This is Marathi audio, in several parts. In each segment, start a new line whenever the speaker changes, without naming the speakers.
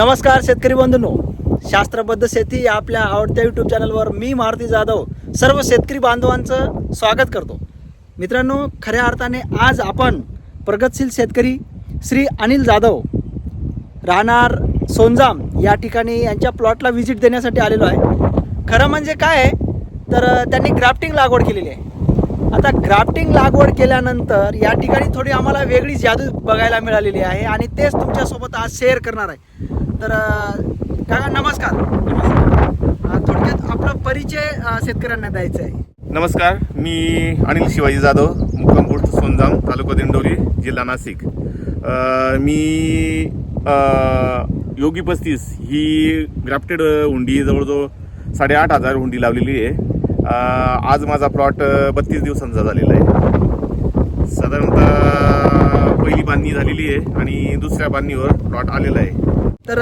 नमस्कार शेतकरी बंधूंनो. शास्त्रबद्ध शेती या आपल्या आवडत्या यूट्यूब चॅनलवर मी मारुती जाधव सर्व शेतकरी बांधवांचं स्वागत करतो. मित्रांनो खऱ्या अर्थाने आज आपण प्रगतशील शेतकरी श्री अनिल जाधव राहणार सोनजाम या ठिकाणी यांच्या प्लॉटला व्हिजिट देण्यासाठी आलेलो आहे. खरं म्हणजे काय आहे? तर त्यांनी ग्राफ्टिंग लागवड केलेली आहे. आता ग्राफ्टिंग लागवड केल्यानंतर या ठिकाणी थोडी आम्हाला वेगळी जादू बघायला मिळालेली आहे आणि तेच तुमच्यासोबत आज शेअर करणार आहे. तर काका नमस्कार. थोडक्यात आपला परिचय शेतकऱ्यांना द्यायचा आहे.
नमस्कार मी अनिल शिवाजी जाधव मुक्काम पोस्ट सोनजाम तालुका दिंडोरी जिल्हा नाशिक. मी योगी पस्तीस ही ग्राफ्टेड हुंडी जवळजवळ साडेआठ हजार हुंडी लावलेली आहे. आज माझा प्लॉट बत्तीस दिवसांचा झालेला आहे. साधारणतः पहिली बांधणी झालेली आहे आणि दुसऱ्या बांधणीवर प्लॉट आलेला आहे.
तर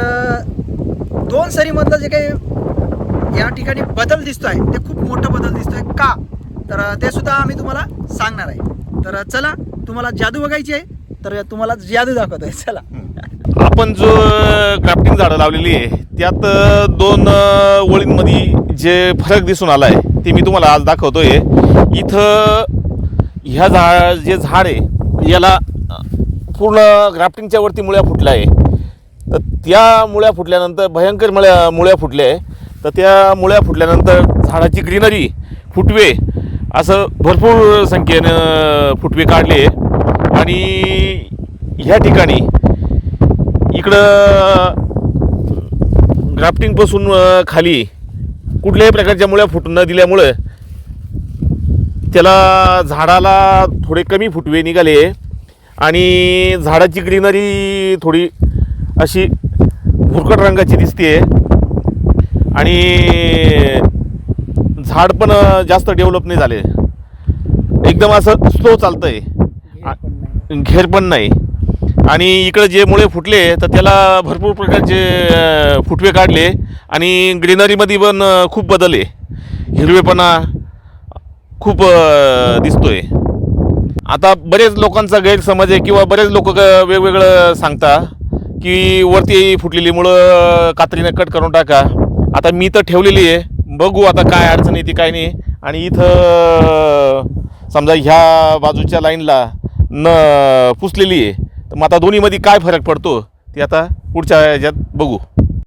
दोन सरीमधलं जे काही या ठिकाणी बदल दिसतोय ते खूप मोठा बदल दिसतोय का? तर ते सुद्धा आम्ही तुम्हाला सांगणार आहे. तर चला तुम्हाला जादू बघायची आहे तर तुम्हाला जादू दाखवतोय. चला.
आपण जो ग्राफ्टिंग झाडं लावलेली आहे त्यात दोन अ, वळींमध्ये जे फरक दिसून आला आहे ते मी तुम्हाला आज दाखवतो आहे इथं ह्या झा जे झाड आहे याला पूर्ण ग्राफ्टिंगच्या वरती मुळ्या फुटल्या आहे. तर त्या मुळ्या फुटल्यानंतर भयंकर मुळ्या मुळ्या फुटल्या आहे. तर त्या मुळ्या फुटल्यानंतर झाडाची ग्रीनरी फुटवे असं भरपूर संख्येनं फुटवे काढले आणि ह्या ठिकाणी इकडं ग्राफ्टिंगपासून खाली कुठल्याही प्रकारच्या मुळ्या फुटून न दिल्यामुळं त्याला झाडाला थोडे कमी फुटवे निघाले आणि झाडाची ग्रीनरी थोडी अशी भुरकट रंगाची दिसते आणि झाड पण जास्त डेव्हलप नाही झाले. एकदम असं स्लो चालतंय. घेर पण नाही. आणि इकडे जे मुळे फुटले तर त्याला भरपूर प्रकारचे फुटवे काढले आणि ग्रीनरीमध्ये पण खूप बदल आहे हिरवेपणा खूप दिसतो दिसतोय. आता बरेच लोकांचा गैरसमज आहे किंवा बरेच लोक वेगवेगळं सांगता की वरती फुटलेली मुळं कात्रीने कट करून टाका. आता मी तर ठेवलेली आहे. बघू आता काय अडचण येते काय नाही. आणि इथं समजा ह्या बाजूच्या लाईनला न पुसलेली आहे. तर मग आता दोन्हीमध्ये काय फरक पडतो ते आता पुढच्या याच्यात बघू.